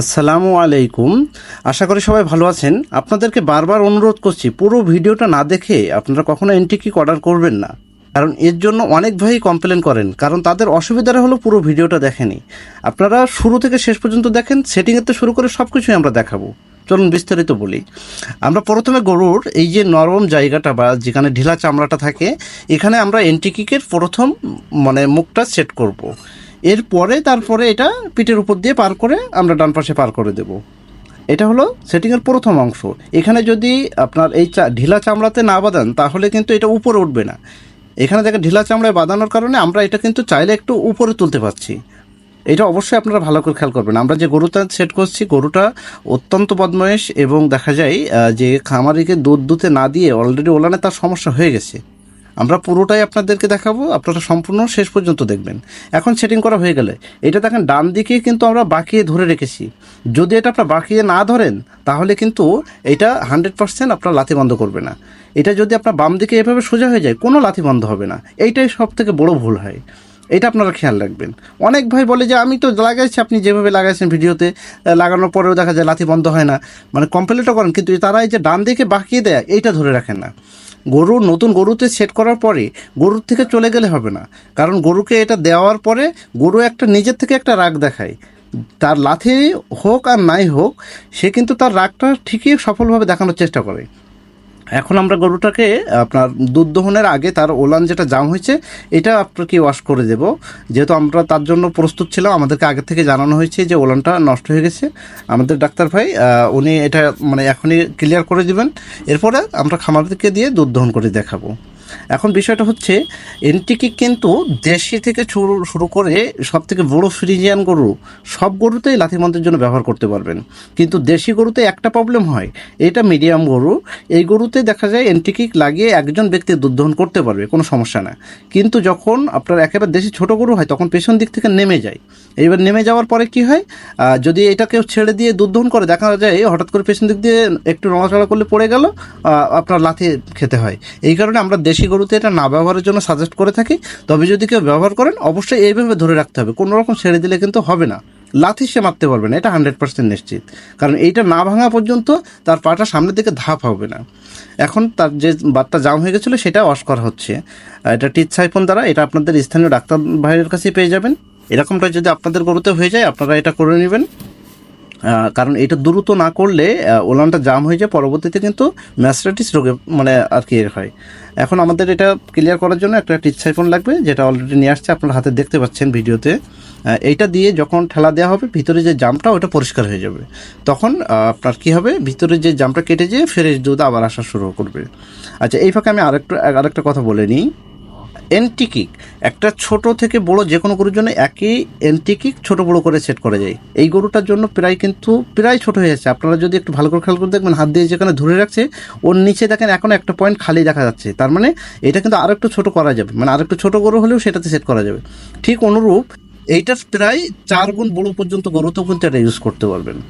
আসসালামু আলাইকুম। আশা করি সবাই ভালো আছেন। আপনাদেরকে বারবার অনুরোধ করছি, পুরো ভিডিওটা না দেখে আপনারা কখনো এন্টিকিক অর্ডার করবেন না। কারণ এর জন্য অনেক ভাই কমপ্লেন করেন, কারণ তাদের অসুবিধাটা হলো পুরো ভিডিওটা দেখেনি। আপনারা শুরু থেকে শেষ পর্যন্ত দেখেন সেটিংয়ের তো শুরু করে সব কিছুই আমরা দেখাবো। চলুন বিস্তারিত বলি। আমরা প্রথমে গরুর এই যে নরম জায়গাটা বা যেখানে ঢিলা চামড়াটা থাকে, এখানে আমরা এন্টিকিকের প্রথম মানে মুখটা সেট করব। এরপরে তারপরে এটা পিঠের উপর দিয়ে পার করে আমরা ডান পাশে পার করে দেব। এটা হলো সেটিংয়ের প্রথম অংশ। এখানে যদি আপনার এই চা ঢিলা চামড়াতে না বাঁধান, তাহলে কিন্তু এটা উপরে উঠবে না। এখানে দেখেন ঢিলা চামড়ায় বাঁধানোর কারণে আমরা এটা কিন্তু চাইলে একটু উপরে তুলতে পারছি। এটা অবশ্যই আপনারা ভালো করে খেয়াল করবেন। আমরা যে গরুটা সেট করছি, গরুটা অত্যন্ত বদমাইশ এবং দেখা যায় যে খামারিকে দুধ দুতে না দিয়ে অলরেডি ওলানে তার সমস্যা হয়ে গেছে। আমরা পুরোটাই আপনাদেরকে দেখাবো, আপনারা সম্পূর্ণ শেষ পর্যন্ত দেখবেন। এখন সেটিং করা হয়ে গেলে, এটা দেখেন, ডান দিকে কিন্তু আমরা বাঁকিয়ে ধরে রেখেছি। যদি এটা আপনারা বাঁকিয়ে না ধরেন, তাহলে কিন্তু এটা হান্ড্রেড পার্সেন্ট আপনার লাথি বন্ধ করবে না। এটা যদি আপনার বাম দিকে এভাবে সোজা হয়ে যায়, কোনো লাথি বন্ধ হবে না। এইটাই সব থেকে বড় ভুল হয়। এটা আপনারা খেয়াল রাখবেন। অনেক ভাই বলে যে, আমি তো লাগাইছি, আপনি যেভাবে লাগাইছেন ভিডিওতে লাগানোর পরেও দেখা যায় লাথি বন্ধ হয় না। মানে কমপ্লিটও করেন, কিন্তু তারা এই যে ডান দিকে বাঁকিয়ে দেয়, এইটা ধরে রাখেন না। গরু, নতুন গরুতে সেট করার পরে গরুর থেকে চলে গেলে হবে না। কারণ গরুকে এটা দেওয়ার পরে গরু একটা নিজের থেকে একটা রাগ দেখায়। তার লাথে হোক আর নাই হোক, সে কিন্তু তার রাগটা ঠিকই সফলভাবে দেখানোর চেষ্টা করে। এখন আমরা গরুটাকে, আপনার দুধ দহনের আগে তার ওলান যেটা জাম হয়েছে, এটা আপনাকে ওয়াশ করে দেব। যেহেতু আমরা তার জন্য প্রস্তুত ছিলাম, আমাদেরকে আগে থেকে জানানো হয়েছে যে ওলানটা নষ্ট হয়ে গেছে। আমাদের ডাক্তার ভাই উনি এটা মানে এখনই ক্লিয়ার করে দেবেন। এরপরে আমরা খামারকে দিয়ে দুধ দহন করে দেখাবো। এখন বিষয়টা হচ্ছে, এনটিকি কিন্তু দেশি থেকে শুরু করে সব থেকে বড়ো ফ্রিজিয়ান গরু, সব গরুতেই লাথি মন্ত্রের জন্য ব্যবহার করতে পারবেন। কিন্তু দেশি গরুতে একটা প্রবলেম হয়, এটা মিডিয়াম গরু, এই গরুতে দেখা যায় এন্টিকিক লাগিয়ে একজন ব্যক্তি দুধ করতে পারবে, কোনো সমস্যা না। কিন্তু যখন আপনার একেবারে দেশি ছোট গরু হয়, তখন পেছন দিক থেকে নেমে যায়। এইবার নেমে যাওয়ার পরে কি হয় যদি এটা কেউ ছেড়ে দিয়ে দুধ করে, দেখা যায় হঠাৎ করে পেছন দিক দিয়ে একটু নড়াচড়া করলে পড়ে গেল আপনার লাথি খেতে হয়। এই কারণে আমরা দেশি গরুতে এটা না ব্যবহারের জন্য সাজেস্ট করে থাকি। তবে যদি কেউ ব্যবহার করেন, অবশ্যই এইভাবে ধরে রাখতে হবে। কোনো রকম ছেড়ে দিলে কিন্তু হবে না। লাথি সে মারতে পারবে না, এটা হান্ড্রেড পার্সেন্ট নিশ্চিত। কারণ এইটা না ভাঙা পর্যন্ত তার পাটা সামনের দিকে ধাপ হবে না। এখন তার যে বাতটা জাম হয়ে গেছিল, সেটা ওয়াশ করা হচ্ছে। এটা টিচ সাইফোন দ্বারা, এটা আপনাদের স্থানীয় ডাক্তার ভাইয়ের কাছেই পেয়ে যাবেন। এরকমটা যদি আপনাদের গরুতে হয়ে যায়, আপনারা এটা করে নেবেন। কারণ এটা দ্রুত না করলে ওলানটা জাম হয়ে যায়, পরবর্তীতে কিন্তু ম্যাস্টাইটিস রোগে মানে আর কি এর হয়। এখন আমাদের এটা ক্লিয়ার করার জন্য একটা টিচ সাইফোন লাগবে, যেটা অলরেডি নিয়ে আসছে, আপনার হাতে দেখতে পাচ্ছেন ভিডিওতে। এইটা দিয়ে যখন ঠেলা দেওয়া হবে, ভিতরে যে জামটা ওটা পরিষ্কার হয়ে যাবে। তখন আপনার কি হবে? ভিতরে যে জামটা কেটে যেয়ে ফ্রেশ দুধ আবার আসা শুরু করবে। আচ্ছা এই ফাঁকে আমি আরেকটা আরেকটা কথা বলে নিই। এন্টিকিক, একটা ছোট থেকে বড় যে কোনো গরুর জন্য একই এন্টিকিক ছোট বড় করে সেট করা যায়। এই গরুটার জন্য প্রায় কিন্তু, প্রায় ছোট হয়ে যাচ্ছে। আপনারা যদি একটু ভালো করে খেয়াল করে দেখবেন, হাত দিয়ে যেখানে ধরে রাখছে, ওর নিচে দেখেন এখন একটা পয়েন্ট খালি দেখা যাচ্ছে। তার মানে এটা কিন্তু আরও একটু ছোটো করা যাবে। মানে আরেকটু ছোটো গরু হলেও সেটাতে সেট করা যাবে। ঠিক অনুরূপ এইটার প্রায় চার গুণ বড় পর্যন্ত গরুতেও কিন্তু এটা ইউজ করতে পারবেন।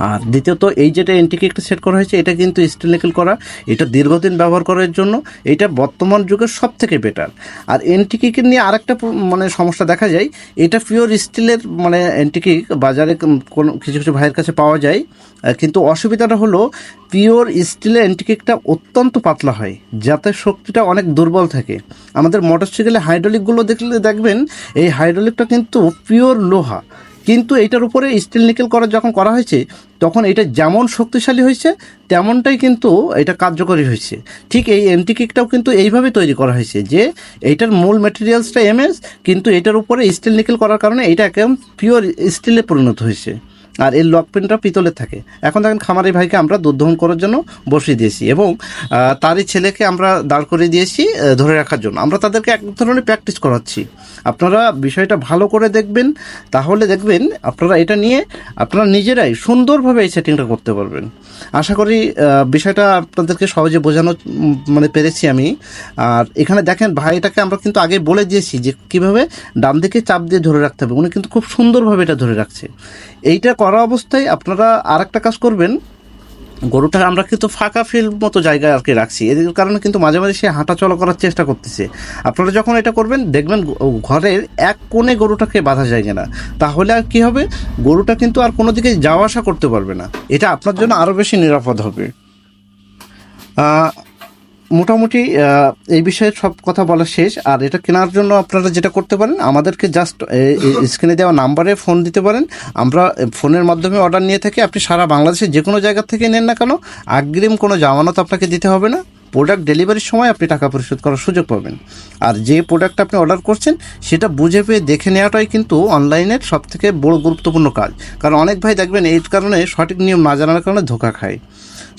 আর দ্বিতীয়ত, এই যেটা এন্টিকে একটা সেট করা হয়েছে, এটা কিন্তু স্টিল করা, এটা দীর্ঘদিন ব্যবহার করার জন্য, এটা বর্তমান যুগের সব থেকে বেটার আর এন্টিকিকে নিয়ে আরেকটা মানে সমস্যা দেখা যায়, এটা পিওর স্টিলের মানে এন্টিকিক বাজারে কোন- কোনো, কিছু কিছু ভাইয়ের কাছে পাওয়া যায়। কিন্তু অসুবিধাটা হলো পিওর স্টিলের এন্টিকিকটা অত্যন্ত পাতলা হয়, যাতে শক্তিটা অনেক দুর্বল থাকে। আমাদের মোটরসাইকেলে হাইড্রোলিকগুলো দেখলে দেখবেন, এই হাইড্রোলিকটা কিন্তু পিওর লোহা। কিন্তু এটার উপরে স্টিল নিকেল করা যখন করা হয়েছে, তখন এটা যেমন শক্তিশালী হয়েছে, তেমনটাই কিন্তু এটা কার্যকরী হয়েছে। ঠিক এই এন্টিকিকটাও কিন্তু এইভাবে তৈরি করা হয়েছে যে, এইটার মূল ম্যাটেরিয়ালসটা এমএস কিন্তু এটার উপরে স্টিল নিকেল করার কারণে এটা একদম পিওর স্টিলে পরিণত হয়েছে। আর এর লক পেনটা পিতলের থাকে। এখন দেখেন খামারি ভাইকে আমরা দুধ দহন করার জন্য বসিয়ে দিয়েছি এবং তারই ছেলেকে আমরা দাঁড় করিয়ে দিয়েছি ধরে রাখার জন্য। আমরা তাদেরকে এক ধরনের প্র্যাকটিস করাচ্ছি। আপনারা বিষয়টা ভালো করে দেখবেন, তাহলে দেখবেন আপনারা এটা নিয়ে আপনারা নিজেরাই সুন্দরভাবে এই সেটিংটা করতে পারবেন। আশা করি বিষয়টা আপনাদেরকে সহজে বোঝানো মানে পেরেছি আমি। আর এখানে দেখেন ভাইটাকে আমরা কিন্তু আগে বলে দিয়েছি যে কীভাবে ডান দিকে চাপ দিয়ে ধরে রাখতে হবে। উনি কিন্তু খুব সুন্দরভাবে এটা ধরে রাখছে। এইটা করা অবস্থায় আপনারা আর একটা কাজ করবেন। গরুটা আমরা কিন্তু ফাঁকা ফিল্ড মতো জায়গায় আর কি রাখছি। এদের কারণে কিন্তু মাঝে মাঝে সে হাঁটা চলা করার চেষ্টা করতেছে। আপনারা যখন এটা করবেন, দেখবেন ঘরের এক কোণে গরুটাকে বাধা যায় না। তাহলে আর কী হবে? গরুটা কিন্তু আর কোনো দিকে যাওয়া আসা করতে পারবে না। এটা আপনার জন্য আরও বেশি নিরাপদ হবে। মোটামুটি এই বিষয়ে সব কথা বলা শেষ। আর এটা কেনার জন্য আপনারা যেটা করতে পারেন, আমাদেরকে জাস্ট স্ক্রিনে দেওয়া নাম্বারে ফোন দিতে পারেন। আমরা ফোনের মাধ্যমে অর্ডার নিয়ে থাকি। আপনি সারা বাংলাদেশের যে কোনো জায়গা থেকে নেন না কেন, আগ্রিম কোনো জামানত আপনাকে দিতে হবে না। প্রোডাক্ট ডেলিভারির সময় আপনি টাকা পরিশোধ করার সুযোগ পাবেন। আর যে প্রোডাক্ট আপনি অর্ডার করছেন, সেটা বুঝে পেয়ে দেখে নেওয়াটাই কিন্তু অনলাইনের সব থেকে বড় গুরুত্বপূর্ণ কাজ। কারণ অনেক ভাই দেখবেন এই কারণে সঠিক নিয়ম না জানার কারণে ধোকা খায়।